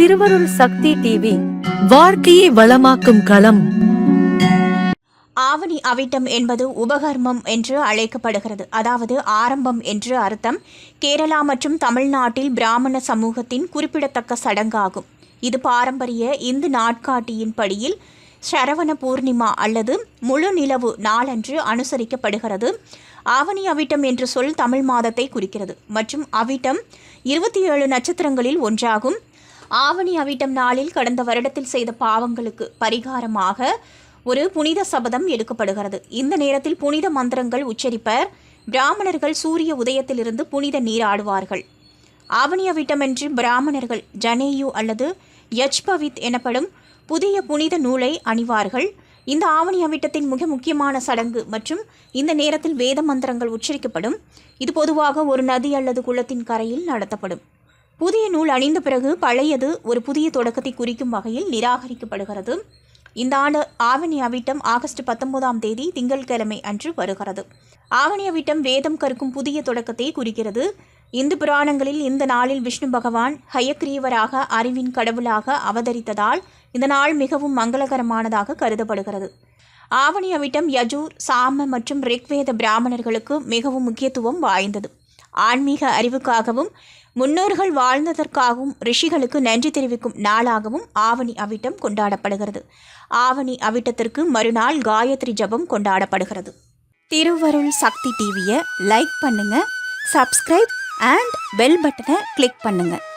திருவருள் சக்தி டிவி வாழ்க்கையை வளமாக்கும் களம். ஆவணி அவிட்டம் என்பது உபகர்மம் என்று அழைக்கப்படுகிறது. அதாவது ஆரம்பம் என்று அர்த்தம் கேரளா மற்றும் தமிழ்நாட்டில் பிராமண சமூகத்தின் குறிப்பிடத்தக்க சடங்காகும். இது பாரம்பரிய இந்து நாட்காட்டியின் படியில் சரவண பூர்ணிமா அல்லது முழு நிலவு நாளன்று அனுசரிக்கப்படுகிறது. ஆவணி அவிட்டம் என்ற சொல் தமிழ் மாதத்தை குறிக்கிறது. மற்றும் அவிட்டம் இருபத்தி ஏழு நட்சத்திரங்களில் ஒன்றாகும். ஆவணி அவிட்டம் நாளில் கடந்த வருடத்தில் செய்த பாவங்களுக்கு பரிகாரமாக ஒரு புனித சபதம் எடுக்கப்படுகிறது. இந்த நேரத்தில் புனித மந்திரங்கள் உச்சரிப்பர் பிராமணர்கள் சூரிய உதயத்திலிருந்து புனித நீராடுவார்கள். ஆவணி அவிட்டமென்று பிராமணர்கள் ஜனேயு அல்லது யஜ்பவித் எனப்படும் புதிய புனித நூலை அணிவார்கள். இந்த ஆவணி அவிட்டத்தின் மிக முக்கியமான சடங்கு மற்றும் இந்த நேரத்தில் வேத மந்திரங்கள் உச்சரிக்கப்படும். இது பொதுவாக ஒரு நதி அல்லது குளத்தின் கரையில் நடத்தப்படும். புதிய நூல் அணிந்த பிறகு பழையது ஒரு புதிய தொடக்கத்தை குறிக்கும் வகையில் நிராகரிக்கப்படுகிறது. இந்த ஆண்டு ஆவணி அவிட்டம் ஆகஸ்ட் பத்தொன்பதாம் தேதி திங்கட்கிழமை அன்று வருகிறது. ஆவணி அவிட்டம் வேதம் கற்கும் புதிய தொடக்கத்தை குறிக்கிறது. இந்து புராணங்களில் இந்த நாளில் விஷ்ணு பகவான் ஹயக்ரீவராக அறிவின் கடவுளாக அவதரித்ததால் இந்த நாள் மிகவும் மங்களகரமானதாக கருதப்படுகிறது. ஆவணி அவிட்டம் யஜூர் சாம மற்றும் ரிக்வேத பிராமணர்களுக்கு மிகவும் முக்கியத்துவம் வாய்ந்தது. ஆன்மீக அறிவுக்காகவும் முன்னோர்கள் வாழ்ந்ததற்காகவும் ரிஷிகளுக்கு நன்றி தெரிவிக்கும் நாளாகவும் ஆவணி அவிட்டம் கொண்டாடப்படுகிறது. ஆவணி அவிட்டத்திற்கு மறுநாள் காயத்ரி ஜபம் கொண்டாடப்படுகிறது. திருவருள் சக்தி டிவியை லைக் பண்ணுங்க சப்ஸ்கிரைப் அண்ட் பெல் பட்டனை கிளிக் பண்ணுங்கள்